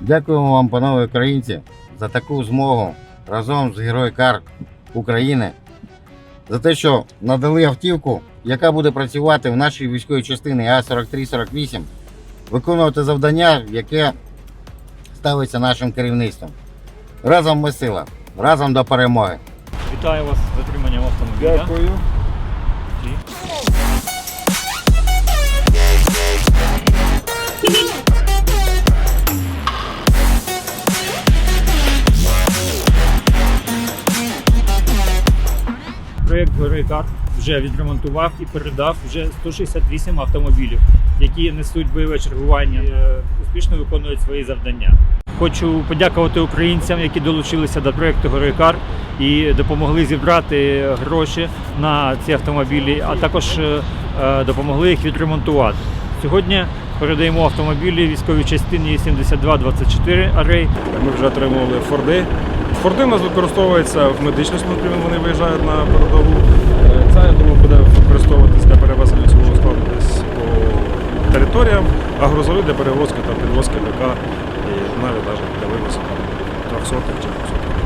Дякуємо вам, панове українці, за таку змогу разом з Герой Кар України, за те, що надали автівку, яка буде працювати в нашій військовій частині А4348, виконувати завдання, яке ставиться нашим керівництвом. Разом ми сила, разом до перемоги. Вітаю вас з отриманням автомобіля. Дякую. Горикар вже відремонтував і передав вже 168 автомобілів, які несуть бойове чергування, е, успішно виконують свої завдання. Хочу подякувати українцям, які долучилися до проєкту Горикар і допомогли зібрати гроші на ці автомобілі, а також е, е, допомогли їх відремонтувати. Сьогодні передаємо автомобілі військовій частині 7224 Арей. Ми вже отримували Форди. Форди у нас використовуються в медичному службі, вони виїжджають на передову. Е, Це, я думаю, буде використовуватися для перевезення цього складу десь по територіям, а грузові для перевозки та підвозки ДК і навіть навіть для вивозу там, 300 чи 200.